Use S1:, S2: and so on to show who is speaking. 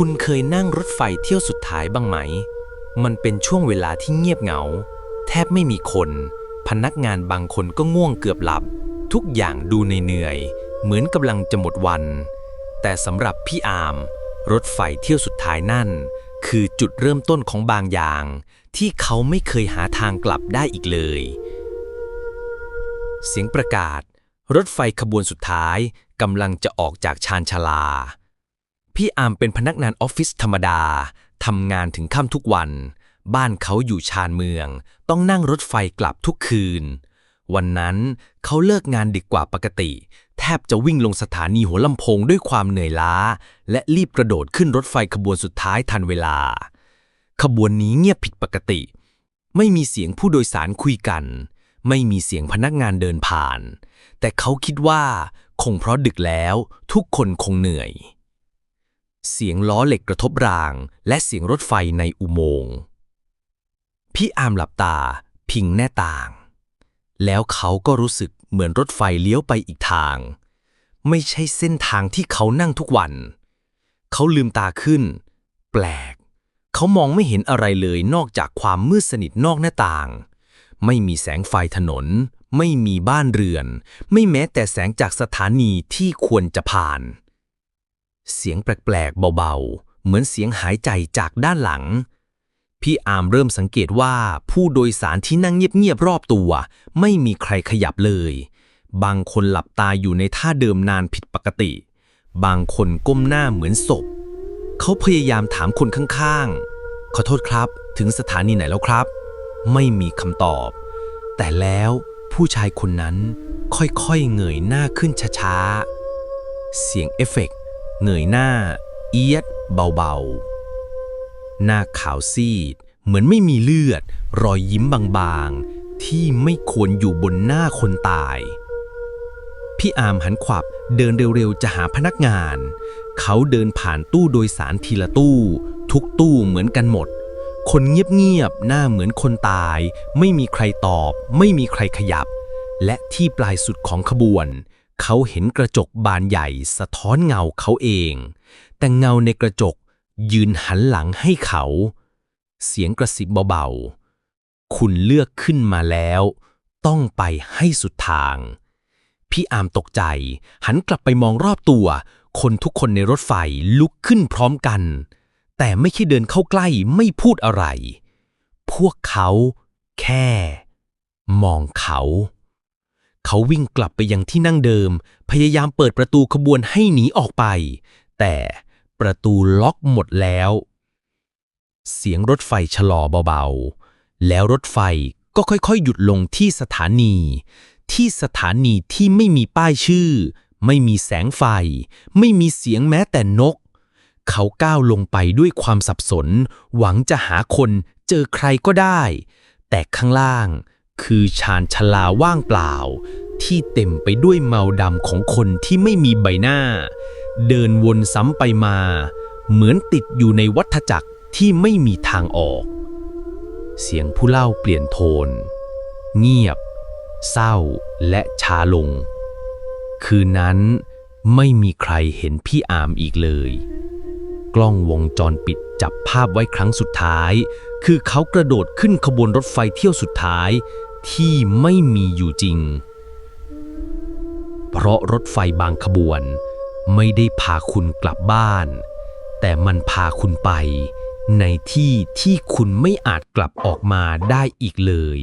S1: คุณเคยนั่งรถไฟเที่ยวสุดท้ายบ้างไหม มันเป็นช่วงเวลาที่เงียบเหงา แทบไม่มีคน พนักงานบางคนก็ง่วงเกือบหลับ ทุกอย่างดูเหนื่อยๆเหมือนกำลังจะหมดวัน แต่สำหรับพี่อาม รถไฟเที่ยวสุดท้ายนั่น คือจุดเริ่มต้นของบางอย่าง ที่เขาไม่เคยหาทางกลับได้อีกเลย เสียงประกาศ รถไฟขบวนสุดท้ายกำลังจะออกจากชานชาลา พี่อามเป็นพนักงานออฟฟิศธรรมดา ทำงานถึงค่ำทุกวัน บ้านเขาอยู่ชานเมือง ต้องนั่งรถไฟกลับทุกคืน วันนั้นเขาเลิกงานดึกกว่าปกติ แทบจะวิ่งลงสถานีหัวลำโพงด้วยความเหนื่อยล้า และรีบกระโดดขึ้นรถไฟขบวนสุดท้ายทันเวลา ขบวนนี้เงียบผิดปกติ ไม่มีเสียงผู้โดยสารคุยกัน ไม่มีเสียงพนักงานเดินผ่าน แต่เขาคิดว่า คงเพราะดึกแล้ว ทุกคนคงเหนื่อย เสียงล้อเหล็กกระทบราง และเสียงรถไฟในอุโมงค์ พี่อามหลับตา พิงแน่ต่าง แล้วเขาก็รู้สึกเหมือนรถไฟเลี้ยวไปอีกทาง ไม่ใช่เส้นทางที่เขานั่งทุกวัน เขาลืมตาขึ้น แปลก เขามองไม่เห็นอะไรเลยนอกจากความมืดสนิทนอกหน้าต่าง ไม่มีแสงไฟถนน ไม่มีบ้านเรือน ไม่แม้แต่แสงจากสถานีที่ควรจะผ่าน เสียงแปลกๆเบาๆ เหมือนเสียงหายใจจากด้านหลัง พี่อาร์มเริ่มสังเกตว่าผู้โดยสารที่นั่งเงียบๆรอบตัว ไม่มีใครขยับเลย บางคนหลับตาอยู่ในท่าเดิมนานผิดปกติ บางคนก้มหน้าเหมือนศพ เขาพยายามถามคนข้างๆ ขอโทษครับ ถึงสถานีไหนแล้วครับ ไม่มีคำตอบ แต่แล้วผู้ชายคนนั้นค่อยๆเงยหน้าขึ้นช้าๆ เสียงเอฟเฟกต์ เงยหน้า เอียดเบาๆ หน้าขาวซีด เหมือนไม่มีเลือด รอยยิ้มบางๆ ที่ไม่ควรอยู่บนหน้าคนตาย พี่อามหันขวับเดินเร็วๆ จะหาพนักงาน เขาเดินผ่านตู้โดยสารทีละตู้ ทุกตู้เหมือนกันหมด คนเงียบๆ หน้าเหมือนคนตาย ไม่มีใครตอบ ไม่มีใครขยับ และที่ปลายสุดของขบวน เขาเห็นกระจกบานใหญ่สะท้อนเงาเขาเอง แต่เงาในกระจกยืนหันหลังให้เขา เสียงกระซิบเบาๆ คุณเลือกขึ้นมาแล้ว ต้องไปให้สุดทาง พี่อามตกใจ หันกลับไปมองรอบตัว คนทุกคนในรถไฟลุกขึ้นพร้อมกัน แต่ไม่ใช่เดินเข้าใกล้ไม่พูดอะไร พวกเขาแค่ มองเขา เขาวิ่งกลับไปยังที่นั่งเดิม พยายามเปิดประตูขบวนให้หนีออกไป แต่ประตูล็อกหมดแล้ว เสียงรถไฟชะลอเบาๆ แล้วรถไฟก็ค่อยๆ หยุดลงที่สถานี ที่สถานีที่ไม่มีป้ายชื่อ ไม่มีแสงไฟ ไม่มีเสียงแม้แต่นก เขาก้าวลงไปด้วยความสับสน หวังจะหาคนเจอใครก็ได้ แต่ข้างล่าง คือชานชลาว่างเปล่า ที่เต็มไปด้วยเมาดำของคนที่ไม่มีใบหน้า เดินวนซ้ำไปมา เหมือนติดอยู่ในวัฏจักรที่ไม่มีทางออก เสียงผู้เล่าเปลี่ยนโทน เงียบ เศร้าและช้าลง คืนนั้นไม่มีใครเห็นพี่อามอีกเลย กล้องวงจรปิดจับภาพไว้ครั้งสุดท้าย คือเขากระโดดขึ้นขบวนรถไฟเที่ยวสุดท้าย ที่ไม่มีอยู่จริง เพราะรถไฟบางขบวน ไม่ได้พาคุณกลับบ้าน แต่มันพาคุณไป ในที่ที่คุณไม่อาจกลับออกมาได้อีกเลย